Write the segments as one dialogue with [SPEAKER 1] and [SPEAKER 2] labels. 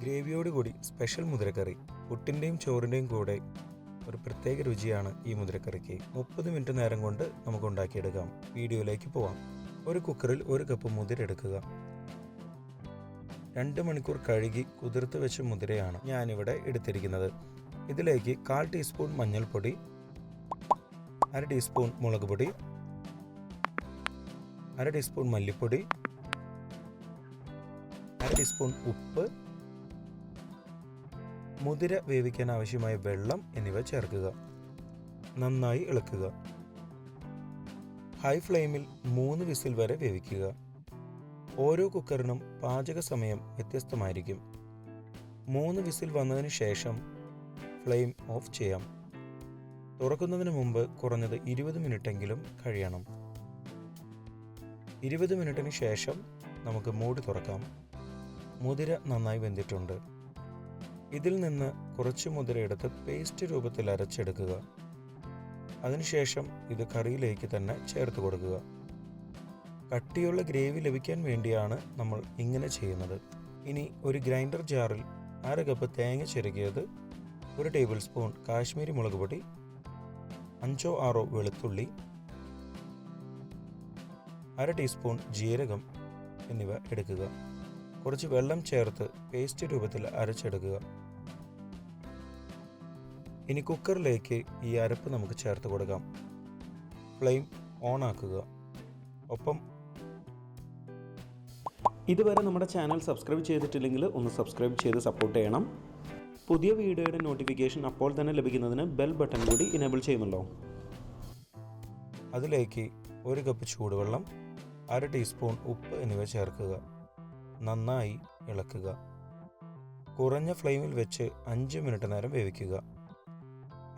[SPEAKER 1] ഗ്രേവിയോട് കൂടി സ്പെഷ്യൽ മുതിരക്കറി പുട്ടിന്റെയും ചോറിന്റെയും കൂടെ ഒരു പ്രത്യേക രുചിയാണ് ഈ മുതിരക്കറിക്ക്. മുപ്പത് മിനിറ്റ് നേരം കൊണ്ട് നമുക്ക് ഉണ്ടാക്കിയെടുക്കാം. വീഡിയോയിലേക്ക് പോവാം. ഒരു കുക്കറിൽ ഒരു കപ്പ് മുതിര എടുക്കുക. രണ്ട് മണിക്കൂർ കഴുകി കുതിർത്ത് വെച്ച മുതിരയാണ് ഞാനിവിടെ എടുത്തിരിക്കുന്നത്. ഇതിലേക്ക് കാൽ ടീസ്പൂൺ മഞ്ഞൾപ്പൊടി അര ടീസ്പൂൺ മുളക് പൊടി അര ടീസ്പൂൺ മല്ലിപ്പൊടി അര ടീസ്പൂൺ ഉപ്പ് മുതിര വേവിക്കാൻ ആവശ്യമായ വെള്ളം എന്നിവ ചേർക്കുക. നന്നായി ഇളക്കുക. ഹൈ ഫ്ലെയിമിൽ മൂന്ന് വിസിൽ വരെ വേവിക്കുക. ഓരോ കുക്കറിനും പാചക സമയം വ്യത്യസ്തമായിരിക്കും. മൂന്ന് വിസിൽ വന്നതിന് ശേഷം ഫ്ലെയിം ഓഫ് ചെയ്യാം. തുറക്കുന്നതിന് മുമ്പ് കുറഞ്ഞത് ഇരുപത് മിനിറ്റെങ്കിലും കഴിയണം. ഇരുപത് മിനിറ്റിന് ശേഷം നമുക്ക് മൂടി തുറക്കാം. മുതിര നന്നായി വെന്തിട്ടുണ്ട്. ഇതിൽ നിന്ന് കുറച്ച് മുതിരയെടുത്ത് പേസ്റ്റ് രൂപത്തിൽ അരച്ചെടുക്കുക. അതിനുശേഷം ഇത് കറിയിലേക്ക് തന്നെ ചേർത്ത് കൊടുക്കുക. കട്ടിയുള്ള ഗ്രേവി ലഭിക്കാൻ വേണ്ടിയാണ് നമ്മൾ ഇങ്ങനെ ചെയ്യുന്നത്. ഇനി ഒരു ഗ്രൈൻഡർ ജാറിൽ അര കപ്പ് തേങ്ങ ചിരകിയത് ഒരു ടേബിൾ സ്പൂൺ കാശ്മീരി മുളക് പൊടി അഞ്ചോ ആറോ വെളുത്തുള്ളി അര ടീസ്പൂൺ ജീരകം എന്നിവ എടുക്കുക. കുറച്ച് വെള്ളം ചേർത്ത് പേസ്റ്റ് രൂപത്തിൽ അരച്ചെടുക്കുക. ഇനി കുക്കറിലേക്ക് ഈ അരപ്പ് നമുക്ക് ചേർത്ത് കൊടുക്കാം. ഫ്ലെയിം ഓൺ ആക്കുക ഒപ്പം
[SPEAKER 2] ഇതുവരെ നമ്മുടെ ചാനൽ സബ്സ്ക്രൈബ് ചെയ്തിട്ടില്ലെങ്കിൽ ഒന്ന് സബ്സ്ക്രൈബ് ചെയ്ത് സപ്പോർട്ട് ചെയ്യണം. പുതിയ വീഡിയോയുടെ നോട്ടിഫിക്കേഷൻ അപ്പോൾ തന്നെ ലഭിക്കുന്നതിന് ബെൽ ബട്ടൺ കൂടി ഇനേബിൾ ചെയ്യുമല്ലോ
[SPEAKER 1] അതിലേക്ക് ഒരു കപ്പ് ചൂടുവെള്ളം അര ടീസ്പൂൺ ഉപ്പ് എന്നിവ ചേർക്കുക. നന്നായി ഇളക്കുക. കുറഞ്ഞ ഫ്ലെയിമിൽ വെച്ച് അഞ്ച് മിനിറ്റ് നേരം വേവിക്കുക.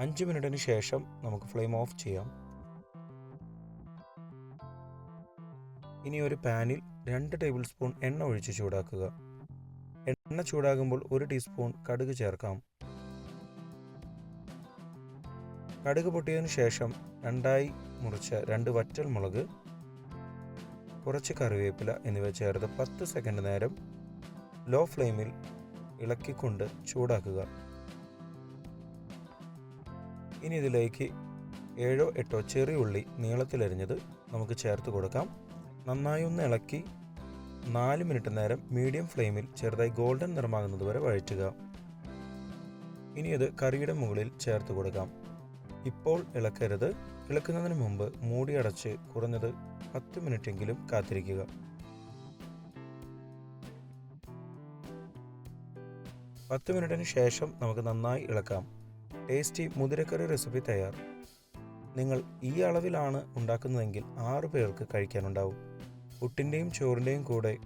[SPEAKER 1] അഞ്ച് മിനിറ്റിന് ശേഷം നമുക്ക് ഫ്ലെയിം ഓഫ് ചെയ്യാം. ഇനി ഒരു പാനിൽ രണ്ട് ടേബിൾ സ്പൂൺ എണ്ണ ഒഴിച്ച് ചൂടാക്കുക. എണ്ണ ചൂടാകുമ്പോൾ ഒരു ടീസ്പൂൺ കടുക് ചേർക്കാം. കടുക് പൊട്ടിയതിനു ശേഷം രണ്ടായി മുറിച്ച രണ്ട് വറ്റൽ മുളക് കുറച്ച് കറിവേപ്പില എന്നിവ ചേർത്ത് പത്ത് സെക്കൻഡ് നേരം ലോ ഫ്ലെയിമിൽ ഇളക്കിക്കൊണ്ട് ചൂടാക്കുക. ഇനി ഇതിലേക്ക് ഏഴോ എട്ടോ ചെറിയ ഉള്ളി നീളത്തിലരിഞ്ഞത് നമുക്ക് ചേർത്ത് കൊടുക്കാം. നന്നായി ഒന്ന് ഇളക്കി നാല് മിനിറ്റ് നേരം മീഡിയം ഫ്ലെയിമിൽ ചെറുതായി ഗോൾഡൻ നിറമാകുന്നത് വരെ വഴറ്റുക. ഇനി അത് കറിയുടെ മുകളിൽ ചേർത്ത് കൊടുക്കാം. ഇപ്പോൾ ഇളക്കരുത്. ഇളക്കുന്നതിന് മുമ്പ് മൂടി അടച്ച് കുറഞ്ഞത് പത്ത് മിനിറ്റെങ്കിലും കാത്തിരിക്കുക. പത്ത് മിനിറ്റിന് ശേഷം നമുക്ക് നന്നായി ഇളക്കാം. ടേസ്റ്റി മുതിരക്കറി റെസിപ്പി തയ്യാർ. നിങ്ങൾ ഈ അളവിലാണ് ഉണ്ടാക്കുന്നതെങ്കിൽ ആറു പേർക്ക് കഴിക്കാനുണ്ടാവും. പുട്ടിന്റെയും ചോറിന്റെയും കൂടെ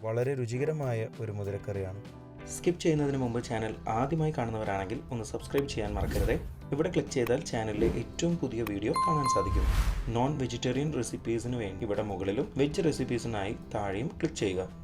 [SPEAKER 1] വളരെ രുചികരമായ ഒരു മുതിരക്കറിയാണ്.
[SPEAKER 2] സ്കിപ്പ് ചെയ്യുന്നതിന് മുമ്പ് ചാനൽ ആദ്യമായി കാണുന്നവരാണെങ്കിൽ ഒന്ന് സബ്സ്ക്രൈബ് ചെയ്യാൻ മറക്കരുത്. ഇവിടെ ക്ലിക്ക് ചെയ്താൽ ചാനലിലെ ഏറ്റവും പുതിയ വീഡിയോ കാണാൻ സാധിക്കും. നോൺ വെജിറ്റേറിയൻ റെസിപ്പീസിന് വേണ്ടി ഇവിടെ മുകളിലും വെജ് റെസിപ്പീസിനായി താഴെയും ക്ലിക്ക് ചെയ്യുക.